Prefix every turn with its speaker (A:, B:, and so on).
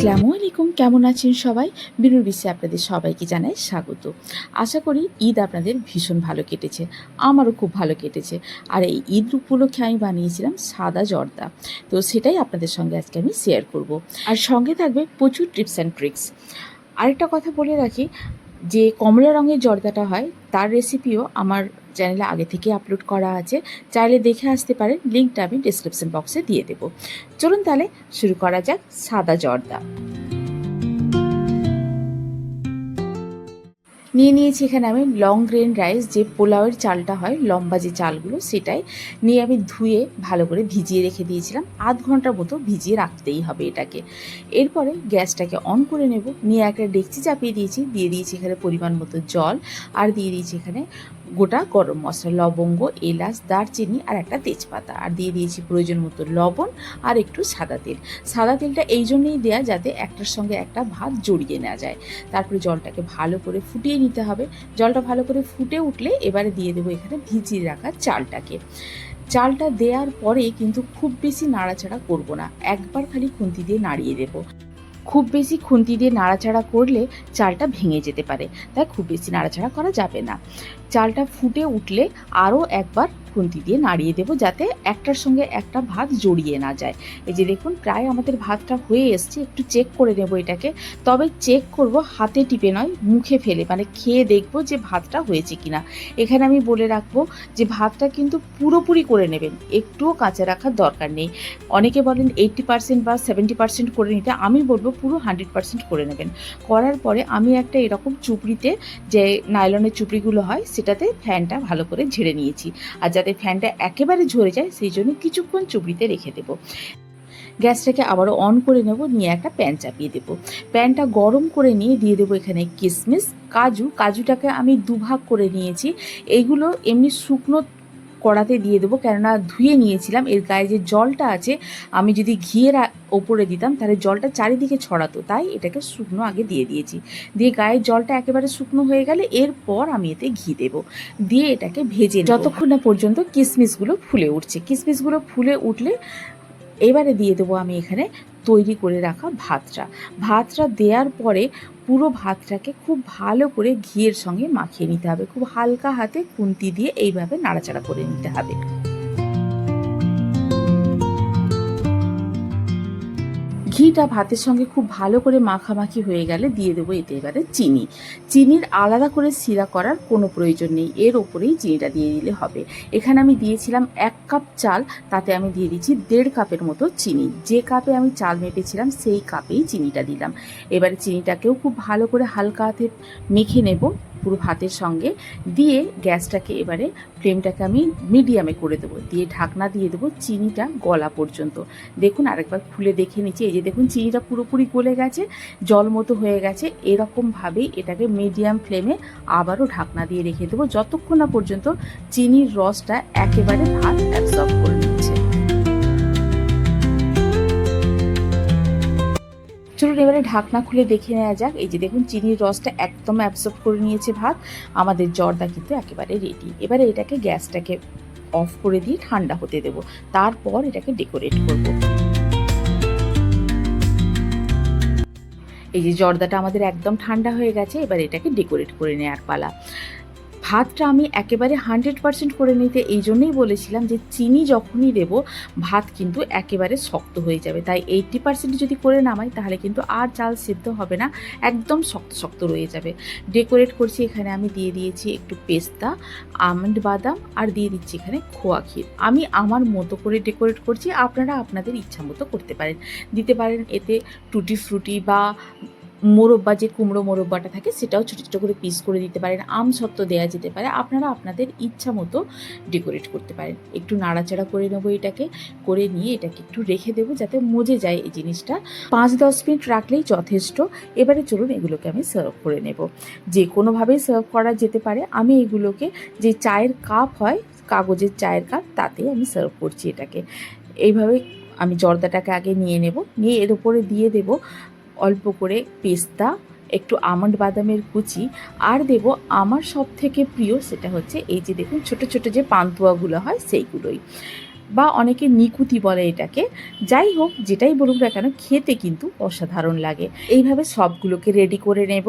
A: আসসালামু আলাইকুম, কেমন আছেন সবাই? বিনুর বিশ্বে আপনাদের সবাইকে জানাই স্বাগত। আশা করি ঈদ আপনাদের ভীষণ ভালো কেটেছে, আমারও খুব ভালো কেটেছে। আর এই ঈদ উপলক্ষে আমি বানিয়েছিলাম সাদা জর্দা। তো সেটাই আপনাদের সঙ্গে আজকে আমি শেয়ার করব। আর সঙ্গে থাকবে প্রচুর টিপস অ্যান্ড ট্রিক্স আরেকটা কথা বলে রাখি, যে কমলা রঙের জর্দাটা হয়, তার রেসিপিও আমার চ্যানেলে আগে থেকে আপলোড করা আছে। চাইলে দেখে আসতে পারেন লিঙ্কটা আমি ডিসক্রিপশন বক্সে দিয়ে দেবো। চলুন তাহলে শুরু করা যাক সাদা জর্দা। নিয়ে নিয়েছি এখানে আমি লং গ্রেন রাইস যে পোলাওয়ের চালটা হয়, লম্বা যে চালগুলো, সেটাই নিয়ে আমি ধুয়ে ভালো করে ভিজিয়ে রেখে দিয়েছিলাম। আধ ঘণ্টার মতো ভিজিয়ে রাখতেই হবে এটাকে। এরপরে গ্যাসটাকে অন করে নেব। নিয়ে একটা ডেকচি চাপিয়ে দিয়েছি, দিয়ে দিয়েছি এখানে পরিমাণ মতো জল, আর দিয়ে দিয়েছি এখানে গোটা গরম মশলা, লবঙ্গ, এলাচ, দারচিনি আর একটা তেজপাতা। আর দিয়ে দিয়েছি প্রয়োজন মতো লবণ আর একটু সাদা তেল। সাদা তেলটা এই জন্যেই দেওয়া যাতে একটার সঙ্গে একটা ভাত জড়িয়ে নেওয়া যায়। তারপরে জলটাকে ভালো করে ফুটিয়ে নিতে হবে। জলটা ভালো করে ফুটে উঠলে এবারে দিয়ে দেবো এখানে ভিজিয়ে রাখা চালটাকে। চালটা দেওয়ার পরে কিন্তু খুব বেশি নাড়াচাড়া করব না। একবার খালি খুন্তি দিয়ে নাড়িয়ে দেবো। খুব বেশি খুন্তি দিয়ে নাড়াচাড়া করলে চালটা ভেঙে যেতে পারে। তাই খুব বেশি নাড়াচাড়া করা যাবে না। চালটা ফুটে উঠলে আরও একবার খুন্তি দিয়ে নাড়িয়ে দেবো যাতে একটার সঙ্গে একটা ভাত জড়িয়ে না যায়। এই যে দেখুন, প্রায় আমাদের ভাতটা হয়ে এসছে, একটু চেক করে নেব এটাকে। তবে চেক করব, হাতে টিপে নয়, মুখে ফেলে মানে খেয়ে দেখব যে ভাতটা হয়েছে কিনা। এখানে আমি বলে রাখব যে ভাতটা কিন্তু পুরোপুরি করে নেবেন, একটুও কাঁচা রাখার দরকার নেই। অনেকে বলেন এইট্টি পার্সেন্ট বা সেভেন্টি পার্সেন্ট করে নিতে, আমি বলব পুরো হান্ড্রেড পার্সেন্ট করে নেবেন। করার পরে আমি একটা এরকম চুপড়িতে যে নাইলনের চুপড়িগুলো হয়, সেটাতে ফ্যানটা ভালো করে ঝেড়ে নিয়েছি। আর যাতে ফ্যানটা একেবারে ঝরে যায়, সেই জন্য কিছুক্ষণ চুবড়িতে রেখে দেবো। গ্যাসটাকে আবারও অন করে নেব, নিয়ে একটা প্যান চাপিয়ে দেবো। প্যানটা গরম করে নিয়ে দিয়ে দেবো এখানে কিসমিস, কাজু। কাজুটাকে আমি দুভাগ করে নিয়েছি। এইগুলো এমনি শুকনো কড়াতে দিয়ে দেবো। কেননা ধুয়ে নিয়েছিলাম, এর গায়ে যে জলটা আছে, আমি যদি ঘিয়ের ওপরে দিতাম, তাহলে জলটা চারিদিকে ছড়াতো। তাই এটাকে শুকনো আগে দিয়ে দিয়েছি। দিয়ে গায়ের জলটা একেবারে শুকনো হয়ে গেলে এরপর আমি এতে ঘি দেব। দিয়ে এটাকে ভেজে যতক্ষণ না পর্যন্ত কিশমিশগুলো ফুলে উঠছে। কিশমিশগুলো ফুলে উঠলে এবারে দিয়ে দেবো আমি এখানে তৈরি করে রাখা ভাতটা। ভাতটা দেওয়ার পরে পুরো ভাতটাকে খুব ভালো করে ঘিয়ের সঙ্গে মাখিয়ে নিতে হবে। খুব হালকা হাতে খুন্তি দিয়ে এইভাবে নাড়াচাড়া করে নিতে হবে। ঘিটা ভাতের সঙ্গে খুব ভালো করে মাখামাখি হয়ে গেলে দিয়ে দেবো এতে এবারে চিনি। চিনির আলাদা করে সিরা করার কোনো প্রয়োজন নেই। এর ওপরেই চিনিটা দিয়ে দিলে হবে। এখানে আমি দিয়েছিলাম এক কাপ চাল, তাতে আমি দিয়ে দিচ্ছি দেড় কাপের মতো চিনি। যে কাপে আমি চাল মেপেছিলাম, সেই কাপেই চিনিটা দিলাম। এবারে চিনিটাকেও খুব ভালো করে হালকা হাতে মেখে নেব। পুরো ভাতের সঙ্গে দিয়ে গ্যাসটাকে এবারে ফ্লেমটাকে আমি মিডিয়ামে করে দেবো। দিয়ে ঢাকনা দিয়ে দেবো চিনিটা গলা পর্যন্ত। দেখুন আরেকবার খুলে দেখে নিচ্ছি। এই যে দেখুন, চিনিটা পুরোপুরি গলে গেছে, জল মতো হয়ে গেছে। এরকমভাবেই এটাকে মিডিয়াম ফ্লেমে আবারও ঢাকনা দিয়ে রেখে দেবো। যতক্ষণ না পর্যন্ত চিনির রসটা একেবারে ভাত অ্যাবজর্ব করে চলুন এবারে ঢাকনা খুলে দেখে নেওয়া যাক। এই যে দেখুন, চিনির রসটা একদম অ্যাবজর্ব করে নিয়েছে ভাত। আমাদের জর্দা কিন্তু একেবারে রেডি এবারে এটাকে গ্যাসটাকে অফ করে দিয়ে ঠান্ডা হতে দেব। তারপর এটাকে ডেকোরেট করব। এই যে জর্দাটা আমাদের একদম ঠান্ডা হয়ে গেছে, এবার এটাকে ডেকোরেট করে নেওয়ার পালা। ভাতটা আমি একেবারে হান্ড্রেড পার্সেন্ট করে নিতে এই জন্যই বলেছিলাম যে চিনি যখনই দেব, ভাত কিন্তু একেবারে শক্ত হয়ে যাবে। তাই এইট্টি পার্সেন্ট যদি করে নামাই, তাহলে কিন্তু আর চাল সিদ্ধ হবে না, একদম শক্ত শক্ত রয়ে যাবে। ডেকোরেট করছি, এখানে আমি দিয়ে দিয়েছি একটু পেস্তা আমন্ড বাদাম, আর দিয়ে দিচ্ছি এখানে খোয়া ক্ষীর। আমি আমার মতো করে ডেকোরেট করছি, আপনারা আপনাদের ইচ্ছা মতো করতে পারেন। দিতে পারেন এতে টুটি ফ্রুটি বা মোরব্বা, যে কুমড়ো মোরব্বাটা থাকে, সেটাও ছোটো ছোটো করে পিস করে দিতে পারেন। আম সত্ত্ব দেওয়া যেতে পারে। আপনারা আপনাদের ইচ্ছা মতো ডেকোরেট করতে পারেন। একটু নাড়াচাড়া করে নেব এটাকে, করে নিয়ে এটাকে একটু রেখে দেবো যাতে মজে যায় এই জিনিসটা। পাঁচ দশ মিনিট রাখলেই যথেষ্ট। এবারে চলুন এগুলোকে আমি সার্ভ করে নেব। যে কোনোভাবেই সার্ভ করা যেতে পারে, আমি এগুলোকে যে চায়ের কাপ হয়, কাগজের চায়ের কাপ তাতেই আমি সার্ভ করছি এটাকে। এইভাবে আমি জর্দাটাকে আগে নিয়ে নেব। নিয়ে এর উপরে দিয়ে দেব অল্প করে পেস্তা, একটু আমন্ড বাদামের কুচি, আর দেব আমার সব থেকে প্রিয় সেটা হচ্ছে এই যে দেখুন ছোট ছোট যে পান্তুয়াগুলো হয় সেইগুলোই। বা অনেকে নিকুতি বলে এটাকে। যাই হোক, যেটাই বলুক না কেন, খেতে কিন্তু অসাধারণ লাগে। এইভাবে সবগুলোকে রেডি করে নেব।